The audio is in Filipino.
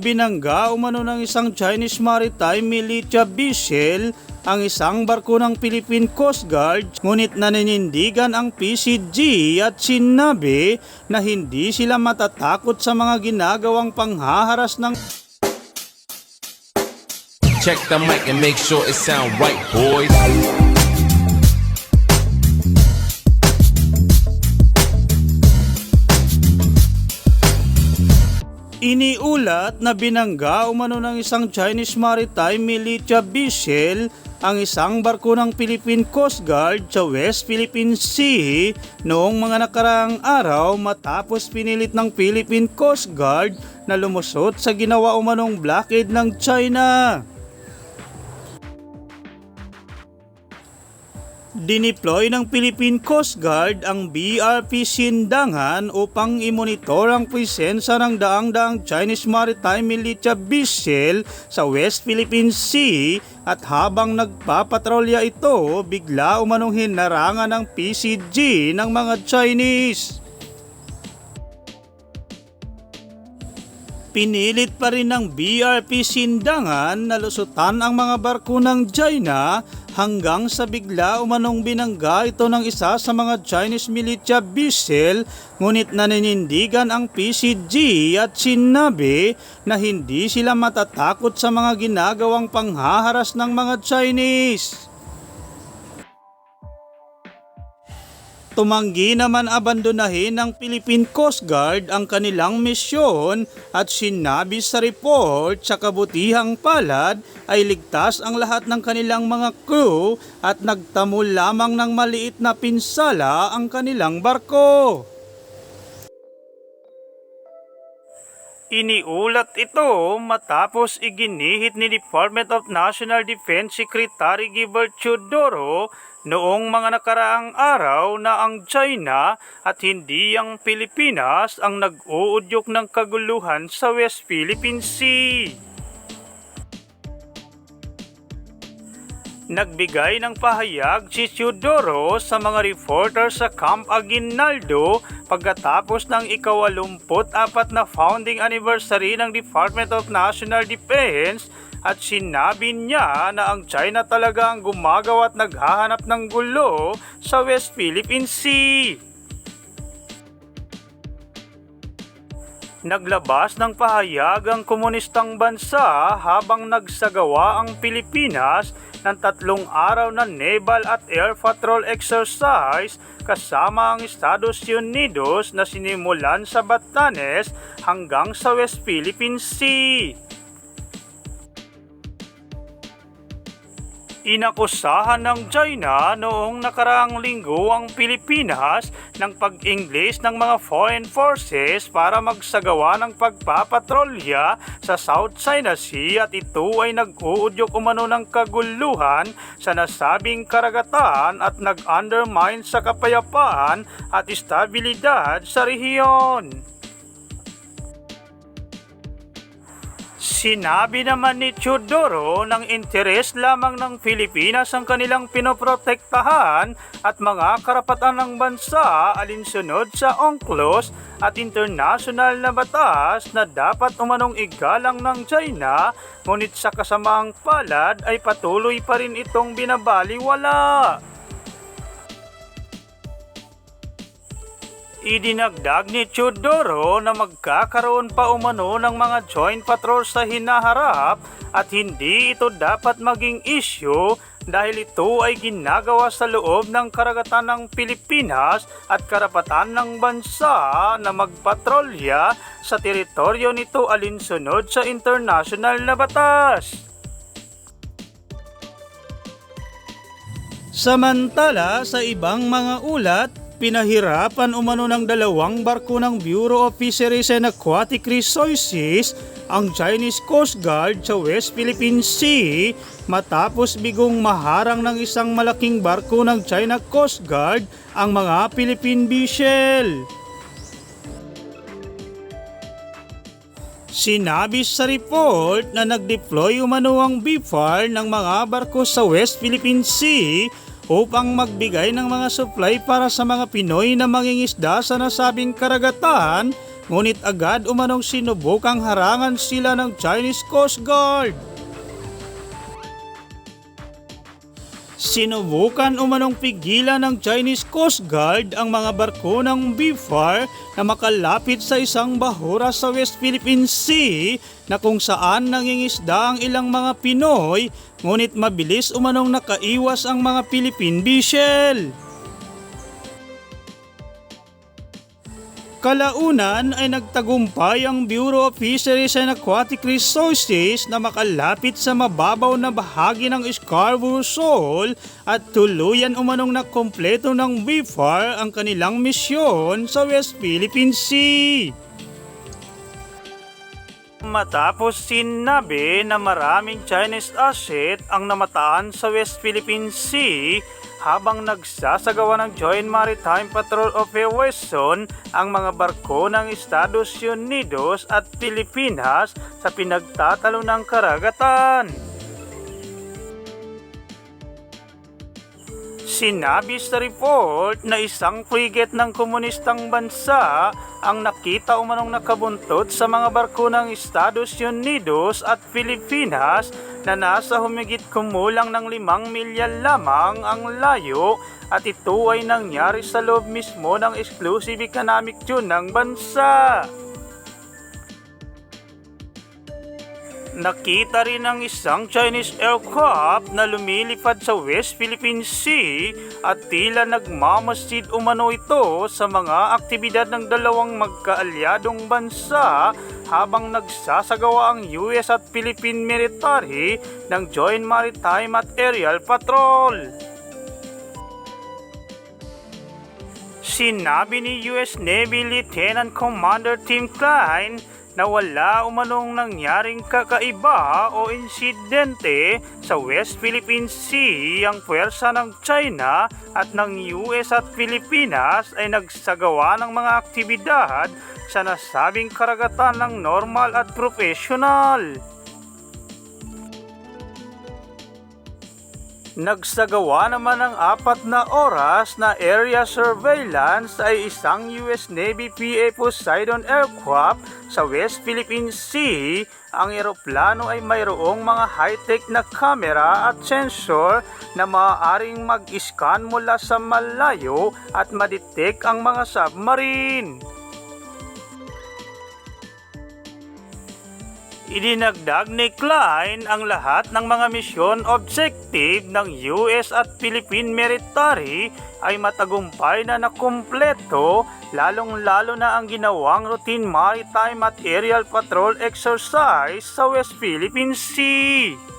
Binangga umano ng isang Chinese maritime militia vessel ang isang barko ng Philippine Coast Guard ngunit naninindigan ang PCG at sinabi na hindi sila matatakot sa mga ginagawang panghaharas ng Check the mic and make sure it sound right, boys. Iniulat na binangga umano ng isang Chinese maritime militia vessel ang isang barko ng Philippine Coast Guard sa West Philippine Sea noong mga nakaraang araw matapos pinilit ng Philippine Coast Guard na lumusot sa ginawa umanong blockade ng China. Dineploy ng Philippine Coast Guard ang BRP Sindangan upang imonitor ang presensya ng daang-daang Chinese Maritime Militia vessel sa West Philippine Sea at habang nagpapatrolya ito, bigla umanong hinarangan ng PCG ng mga Chinese. Pinilit pa rin ng BRP Sindangan na lusutan ang mga barko ng China hanggang sa bigla umanong binangga ito ng isa sa mga Chinese militia vessel ngunit naninindigan ang PCG at sinabi na hindi sila matatakot sa mga ginagawang panghaharas ng mga Chinese. Tumanggi naman abandonahin ng Philippine Coast Guard ang kanilang misyon at sinabi sa report sa kabutihang palad ay ligtas ang lahat ng kanilang mga crew at nagtamo lamang ng maliit na pinsala ang kanilang barko. Iniulat ito matapos iginihit ni Department of National Defense Secretary Gilbert Chodoro noong mga nakaraang araw na ang China at hindi ang Pilipinas ang nag-uudyok ng kaguluhan sa West Philippine Sea. Nagbigay ng pahayag si Teodoro sa mga reporter sa Camp Aguinaldo pagkatapos ng ikawalumput apat na founding anniversary ng Department of National Defense at sinabi niya na ang China talaga ang gumagawa at naghahanap ng gulo sa West Philippine Sea. Naglabas ng pahayag ang komunistang bansa habang nagsagawa ang Pilipinas ng tatlong araw na naval at air patrol exercise kasama ang Estados Unidos na sinimulan sa Batanes hanggang sa West Philippine Sea. Inakusahan ng China noong nakaraang linggo ang Pilipinas ng pag-Ingles ng mga foreign forces para magsagawa ng pagpapatrolya sa South China Sea at ito ay nag-uudyok umano ng kaguluhan sa nasabing karagatan at nag-undermine sa kapayapaan at estabilidad sa rehiyon. Sinabi naman ni Chodoro ng interes lamang ng Pilipinas ang kanilang pinoprotektahan at mga karapatan ng bansa alinsunod sa UNCLOS at international na batas na dapat umanong igalang ng China ngunit sa kasamaang palad ay patuloy pa rin itong binabaliwala. Idinagdag ni Chodoro na magkakaroon pa umano ng mga joint patrol sa hinaharap at hindi ito dapat maging issue dahil ito ay ginagawa sa loob ng karagatan ng Pilipinas at karapatan ng bansa na magpatrolya sa teritoryo nito alinsunod sa international na batas. Samantala sa ibang mga ulat, pinahirapan umano ng dalawang barko ng Bureau of Fisheries and Aquatic Resources ang Chinese Coast Guard sa West Philippine Sea matapos bigong maharang ng isang malaking barko ng China Coast Guard ang mga Philippine vessel. Sinabi sa report na nag-deploy umano ang BFAR ng mga barko sa West Philippine Sea upang magbigay ng mga supply para sa mga Pinoy na mangingisda sa nasabing karagatan ngunit agad umanong sinubukang harangan sila ng Chinese Coast Guard. Sinubukan umanong pigilan ng Chinese Coast Guard ang mga barko ng BFAR na makalapit sa isang bahura sa West Philippine Sea na kung saan nangingisda ang ilang mga Pinoy ngunit mabilis umanong nakaiwas ang mga Philippine vessel. Kalaunan ay nagtagumpay ang Bureau of Fisheries and Aquatic Resources na makalapit sa mababaw na bahagi ng Scarborough Shoal at tuluyan umanong na kompleto ng BFAR ang kanilang misyon sa West Philippine Sea. Matapos sinabi na maraming Chinese asset ang namataan sa West Philippine Sea habang nagsasagawa ng Joint Maritime Patrol Operation ang mga barko ng Estados Unidos at Pilipinas sa pinagtatalo ng karagatan. Sinabi sa report na isang frigate ng komunistang bansa ang nakita umanong nakabuntot sa mga barko ng Estados Unidos at Pilipinas na nasa humigit kumulang ng limang milya lamang ang layo at ito ay nangyari sa loob mismo ng exclusive economic zone ng bansa. Nakita rin ang isang Chinese aircraft na lumilipad sa West Philippine Sea at tila nagmamasid umano ito sa mga aktibidad ng dalawang magkaalyadong bansa habang nagsasagawa ang US at Philippine military ng Joint Maritime at Aerial Patrol. Sinabi ni US Navy Lieutenant Commander Tim Klein na wala umanong nangyaring kakaiba o insidente sa West Philippine Sea ang puwersa ng China at ng US at Pilipinas ay nagsagawa ng mga aktibidad sa nasabing karagatan ng normal at professional. Nagsagawa naman ng apat na oras na area surveillance ay isang US Navy PA Poseidon aircraft sa West Philippine Sea. Ang eroplano ay mayroong mga high-tech na kamera at sensor na maaaring mag-scan mula sa malayo at madetect ang mga submarine. Idinagdag ni Klein ang lahat ng mga misyon objective ng US at Philippine military ay matagumpay na nakumpleto lalong-lalo na ang ginawang routine maritime at aerial patrol exercise sa West Philippine Sea.